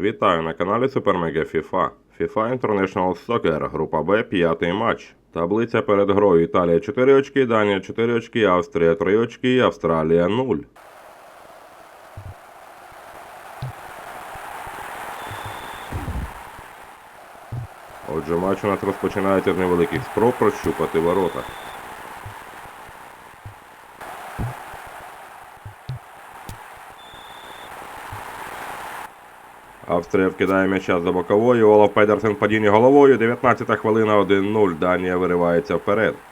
Вітаю на каналі Super Mega FIFA. FIFA International Soccer, група Б, п'ятий матч. Таблиця перед грою Італія 4 очки, Данія 4 очки, Австрія 3 очки, Австралія 0. Отже, матч у нас розпочинається з невеликих спроб прощупати ворота. Австрія вкидає м'яча за боковою. Олаф Педерсен падіння головою. 19 хвилина 1-0. Данія виривається вперед. –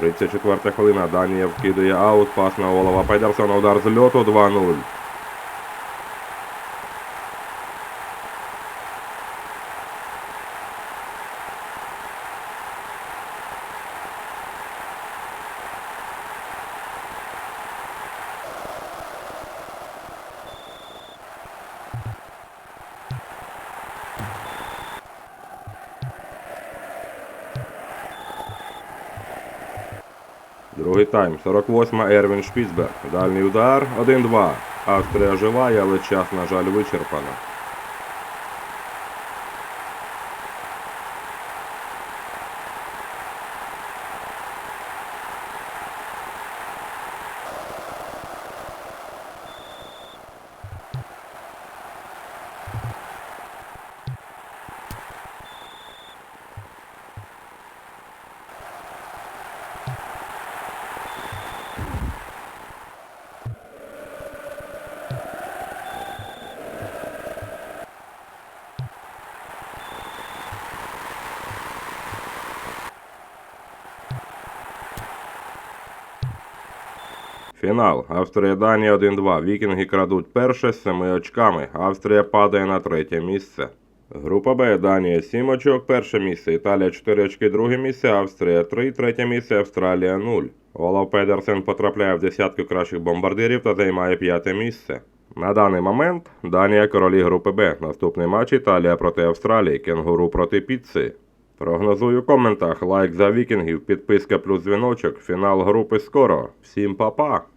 34 хвилина. Данія вкидає аут. Пас на Олова Педерсона. Удар з льоту 2-0. Другий тайм. 48 Ервін Шпіцберг. Дальній удар 1-2. Австрія живає, але час, на жаль, вичерпано. Фінал. Австрія-Данія 1-2. Вікінги крадуть перше з 7 очками. Австрія падає на третє місце. Група Б. Данія 7 очок, перше місце. Італія 4 очки, друге місце. Австрія 3, третє місце. Австралія 0. Олаф Педерсен потрапляє в десятку кращих бомбардирів та займає п'яте місце. На даний момент Данія королі групи Б. Наступний матч Італія проти Австралії, Кенгуру проти Піцци. Прогнозую в коментах, лайк за вікінгів, підписка плюс дзвіночок, фінал групи скоро. Всім па-па!